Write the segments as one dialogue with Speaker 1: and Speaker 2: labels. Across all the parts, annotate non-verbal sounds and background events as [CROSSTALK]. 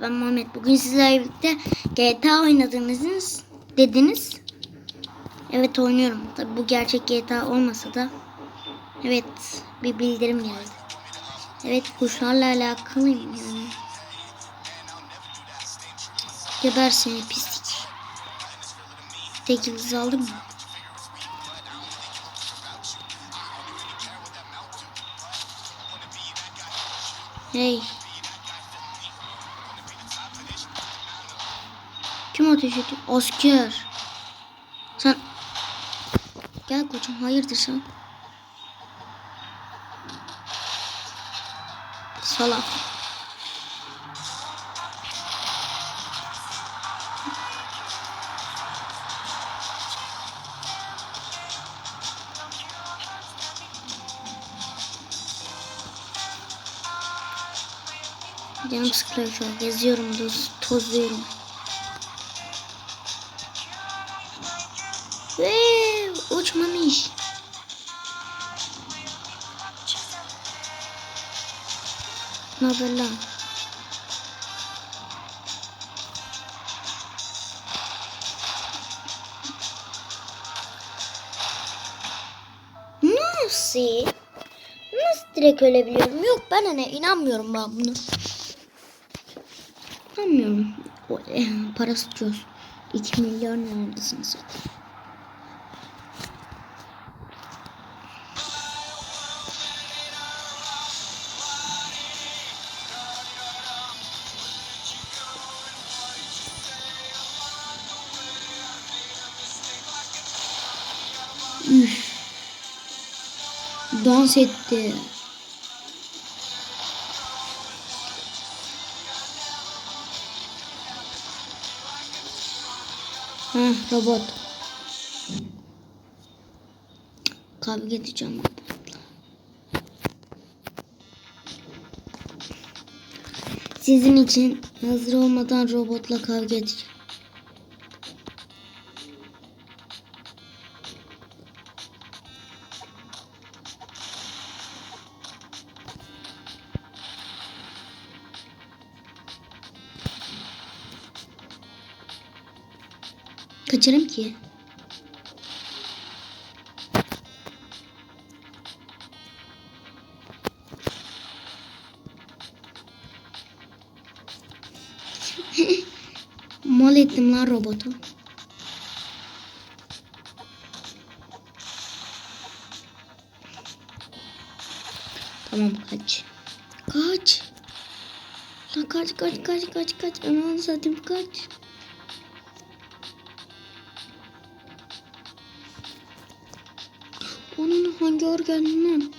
Speaker 1: Ben Muhammed. Bugün sizlerle birlikte GTA oynadınız dediniz. Evet oynuyorum. Tabi bu gerçek GTA olmasa da evet bir bildirim geldi. Evet kuşlarla alakalıyım yani. Geber seni pislik. Tek yıldız aldın mı? Hey. Ateş ediyor? Asker. Sen Gel koçum hayırdır sen? Salak. Canım sıkılıyor şu an. Geziyorum, toz, Ne haber lan? Nasıl? Nasıl direkt ölebiliyorum? Yok ben hani inanmıyorum ben buna. İnanmıyorum. Parası çöz. 2 milyon neredesiniz zaten. Üf. Dans etti. Ha robot. Kavga edeceğim robotla. Sizin için hazır olmadan robotla kavga edeceğim. Kaçarım ki. [LAUGHS] Mal ettim lan robotu. Tamam kaç. Kaç. Lan kaç kaç kaç kaç kaç. Aman satayım kaç. Onun hangi organından?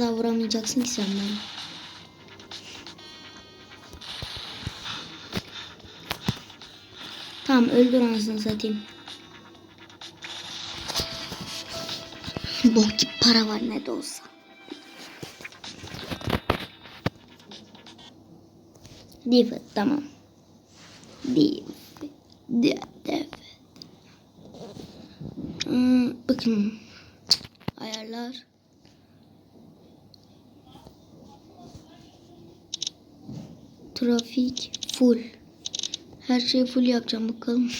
Speaker 1: Asla vuramayacaksın ki sen beni. Tamam öldür anasını satayım. Bok gibi para var ne de olsa. Div tamam. Div. Div. Hmm, bakın. Trafik full. Her şeyi full yapacağım bakalım.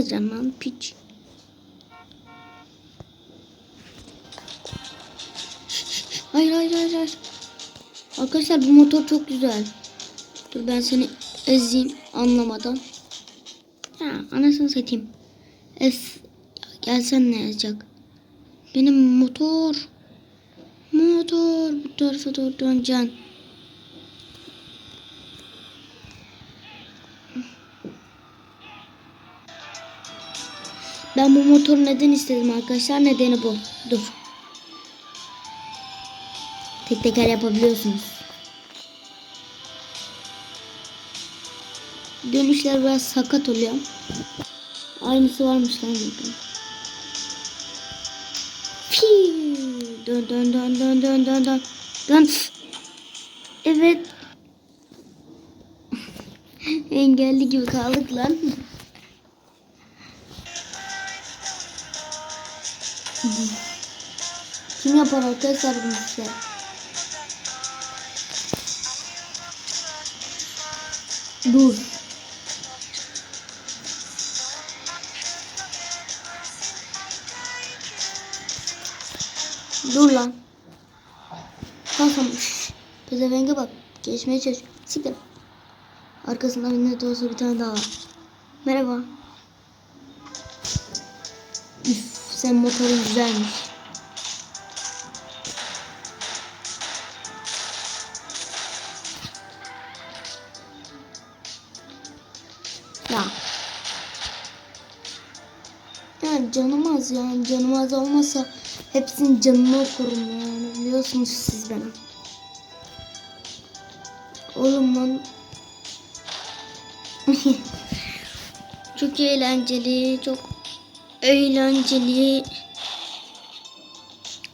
Speaker 1: Ezeceğim lan piç. Hayır hayır hayır hayır. Arkadaşlar bu motor çok güzel. Dur ben seni ezeyim anlamadan. Ha anasını satayım. Es gelsen ne yazacak? Benim motor. Motor bu tarafa doğru döneceksin. Ben bu motoru neden istedim arkadaşlar? Nedeni bu. Dur. Tek teker yapabiliyorsunuz. Dönüşler biraz sakat oluyor. Aynısı varmış lan burada. Dön dön dön dön dön dön dön. Dön. Evet. [LAUGHS] Engelli gibi kaldık lan. Kim yapar arkadaşlar bunu size? Dur. Dur lan. Kalkam. [LAUGHS] Pezevenge bak. Geçmeye çalış. Siktir. Arkasında minnet olsa bir tane daha var. Merhaba. Üf, sen motorun güzelmiş. Yani canım az olmasa hepsinin canını okurum yani biliyorsunuz siz benim. Oğlum lan. [LAUGHS] çok eğlenceli, çok eğlenceli.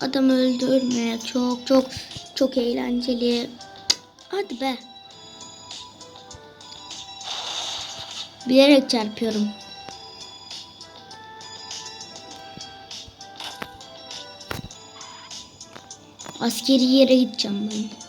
Speaker 1: Adam öldürmeye çok çok çok eğlenceli. Hadi be. Bilerek çarpıyorum. Askeri yere gideceğim ben.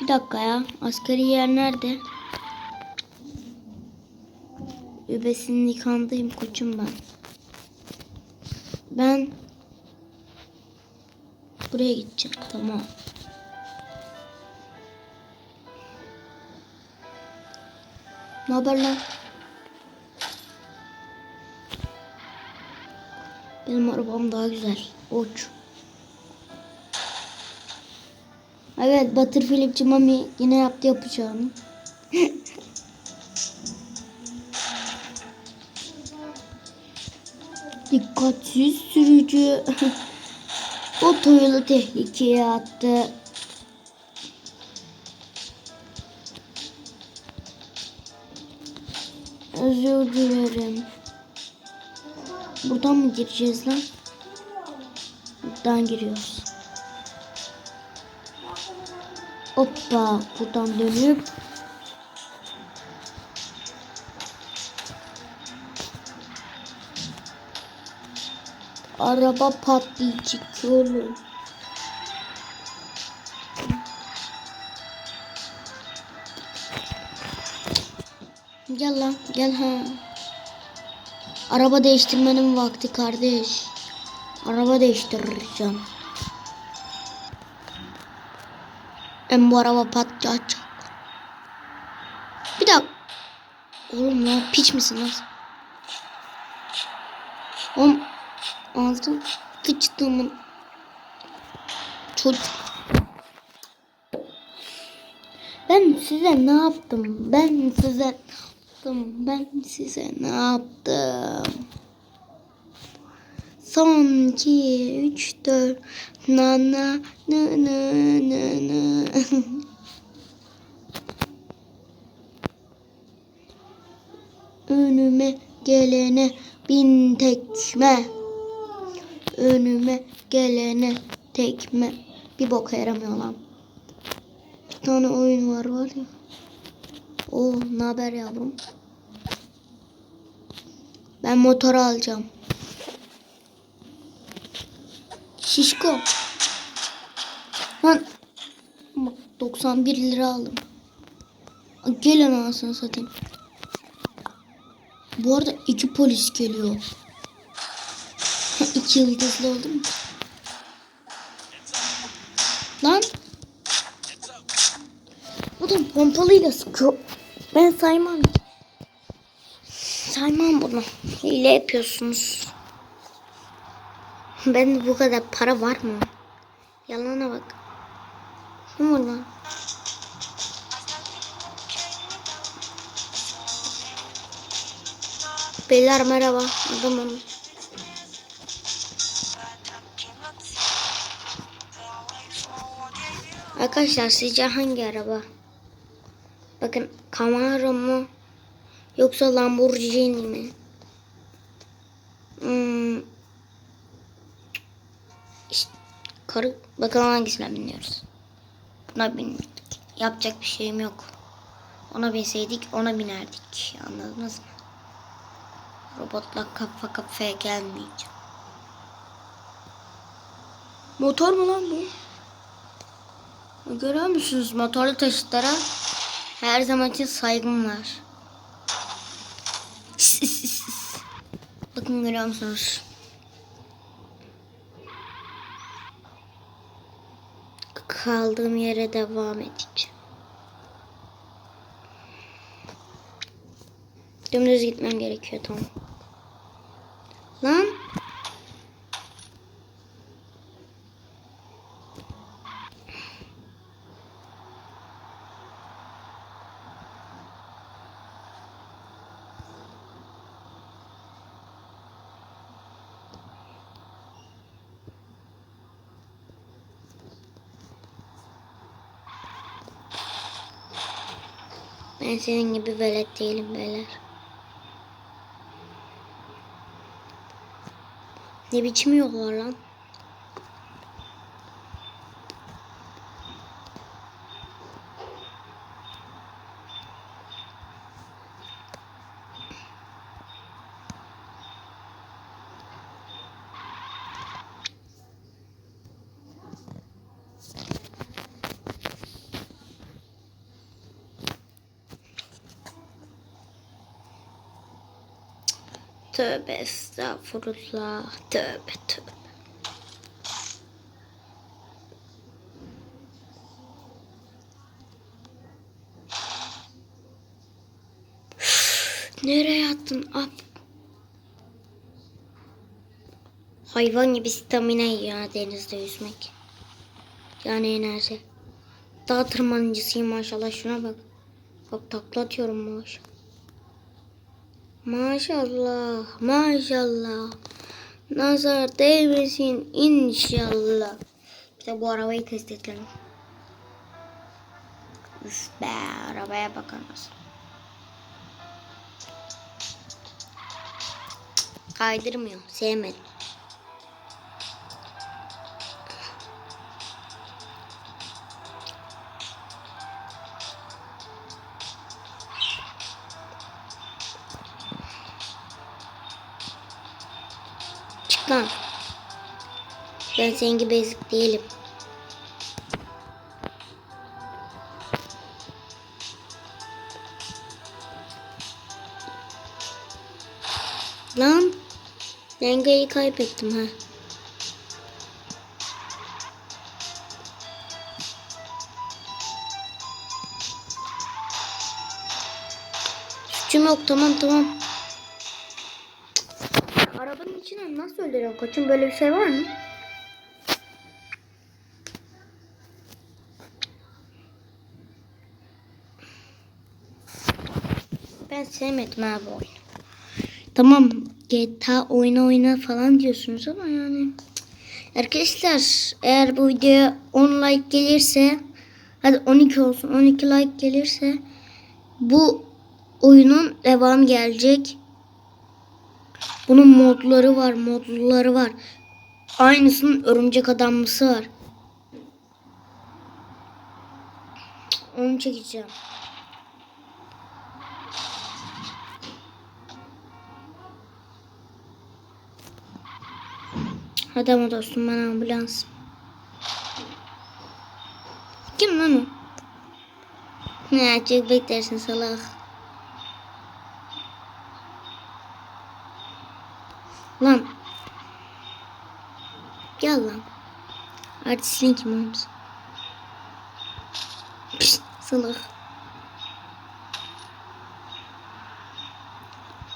Speaker 1: Bir dakika ya. Askeri yer nerede? Übesinin yıkandayım koçum ben. Ben buraya gideceğim. Tamam. Ne haber lan? Benim arabam daha güzel. Uç. Evet Batır Philipçi Mami yine yaptı yapacağını. [LAUGHS] Dikkatsiz sürücü [LAUGHS] otoyolu tehlikeye attı. Özür dilerim. Buradan mı gireceğiz lan? Buradan giriyoruz. Hoppa buradan dönüp Araba patlayacak oğlum. Gel lan gel ha. Araba değiştirmenin vakti kardeş. Araba değiştireceğim. Ben bu araba patlayacak. Bir dakika. Oğlum ya piç misin lan? Oğlum ağzım sıçtığımın çocuk. Ben size ne yaptım? Ben size ne yaptım? Ben size ne yaptım? Son 2, 3, 4 na na na na na na [LAUGHS] Önüme gelene bin tekme Önüme gelene tekme Bir boka yaramıyor lan Bir tane oyun var var ya Oh ne haber yavrum Ben motoru alacağım Şişko. Lan. Bak 91 lira aldım. Gel anasını satayım. Bu arada iki polis geliyor. İki yıldızlı oldu mu? Lan. Bu da pompalıyla sıkıyor. Ben saymam. Saymam bunu. Hile yapıyorsunuz. Ben bu kadar para var mı? Yalana bak. Kim var lan? Beyler merhaba. Adamım. Arkadaşlar sizce hangi araba? Bakın Camaro mu? Yoksa Lamborghini mi? Hmm. İşte karı bakalım hangisine biniyoruz. Buna bindik. Yapacak bir şeyim yok. Ona binseydik ona binerdik. Anladınız mı? Robotla kafa kafaya gelmeyeceğim. Motor mu lan bu? Görüyor musunuz motorlu taşıtlara her zaman için saygım var. [LAUGHS] Bakın görüyor musunuz? Kaldığım yere devam edeceğim. Dümdüz gitmem gerekiyor tamam. Lan. Ben senin gibi velet değilim beyler. Ne biçim yollar lan? Tövbe estağfurullah. Tövbe tövbe. Nereye attın? Ap. Hayvan gibi stamina ya denizde yüzmek. Yani enerji. Dağ tırmanıcısıyım maşallah şuna bak. Bak takla atıyorum maşallah. Maşallah, maşallah. Nazar değmesin inşallah. İşte bu arabayı test edelim. Üf be, arabaya bakar mısın? Kaydırmıyor, sevmedim. Çık lan. Ben senin gibi ezik değilim. Lan. Dengeyi kaybettim ha. Suçum yok tamam tamam. Nasıl öldürüyorum koçum? Böyle bir şey var mı? Ben sevmedim abi oyunu. Tamam GTA oyna oyna falan diyorsunuz ama yani. Arkadaşlar eğer bu videoya 10 like gelirse hadi 12 olsun 12 like gelirse bu oyunun devamı gelecek. Bunun modları var, modluları var. Aynısının örümcek adamlısı var. Onu çekeceğim. Hadi ama dostum ben ambulans. Kim lan o? Ne çok beklersin salak. Lan. Gel lan. Artistliğin kim olmuş? Pişt, salak.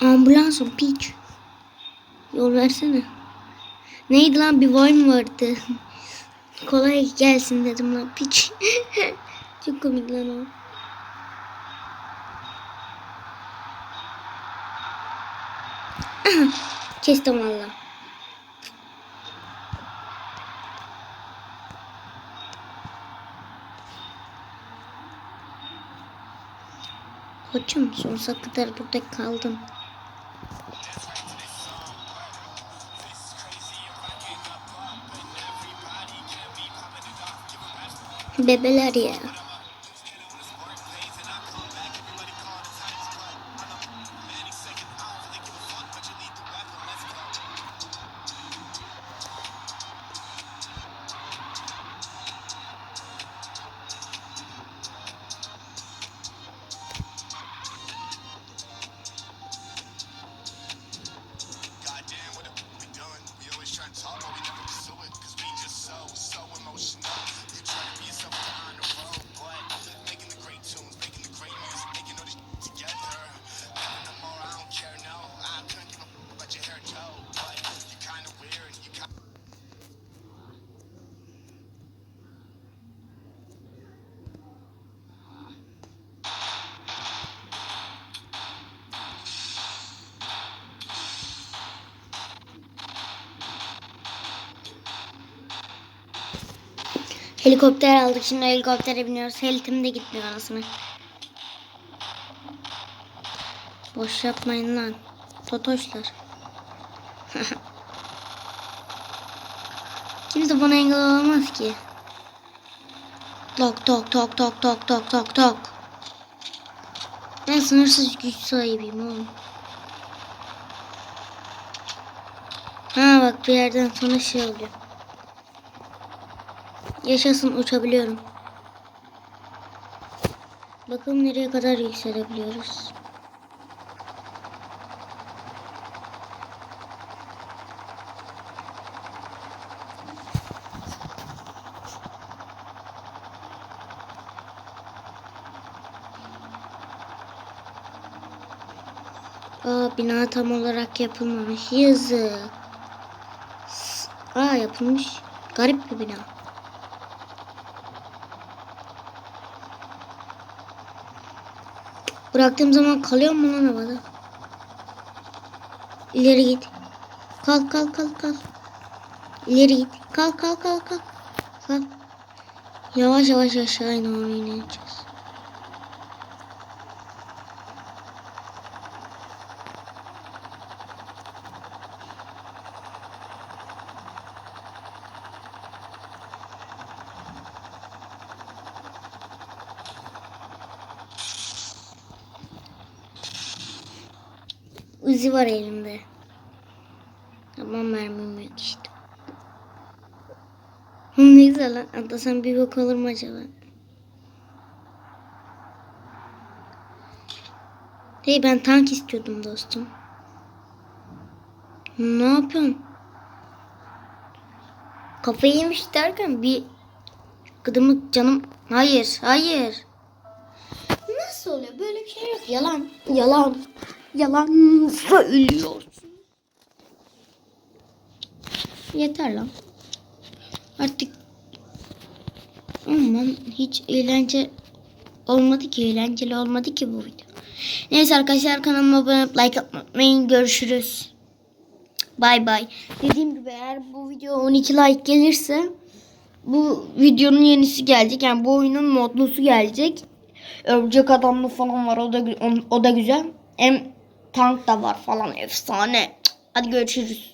Speaker 1: Ambulansın piç. Yol versene. Neydi lan bir Vine vardı. [LAUGHS] Kolay gelsin dedim lan piç. [LAUGHS] Çok komik lan o. Kestim valla. Koçum sonsuza kadar burada kaldım. Bebeler ya. Helikopter aldık şimdi helikoptere biniyoruz. Helitim de gitmiyor anasını. Boş yapmayın lan. Totoşlar. [LAUGHS] Kimse bana engel olamaz ki. Tok tok tok tok tok tok tok tok. Ben sınırsız güç sahibiyim oğlum. Ha bak bir yerden sonra şey oluyor. Yaşasın uçabiliyorum. Bakalım nereye kadar yükselebiliyoruz. Aa bina tam olarak yapılmamış. Yazık. S- Aa yapılmış. Garip bir bina. Bıraktığım zaman kalıyor mu lan havada? İleri git. Kalk kalk kalk kalk. İleri git. Kalk kalk kalk kalk. Kalk. Yavaş yavaş aşağı doğru ineceğiz. Uzi var elimde. Ama mermim yok işte. Ne güzel lan. Atlasam bir bok olur mu acaba? Hey ben tank istiyordum dostum. Ne yapıyorsun? Kafayı yemiş derken bir gıdımık canım. Hayır, hayır. Nasıl oluyor? Böyle bir şey yok. Yalan, yalan. Yalan söylüyorsun. Yeter lan. Artık Aman hiç eğlence olmadı ki eğlenceli olmadı ki bu video. Neyse arkadaşlar kanalıma abone olup like atmayı. Görüşürüz. Bay bay. Dediğim gibi eğer bu video 12 like gelirse bu videonun yenisi gelecek. Yani bu oyunun modlusu gelecek. Örümcek adamlı falan var. O da gü- o da güzel. Hem tank da var falan efsane. Hadi görüşürüz.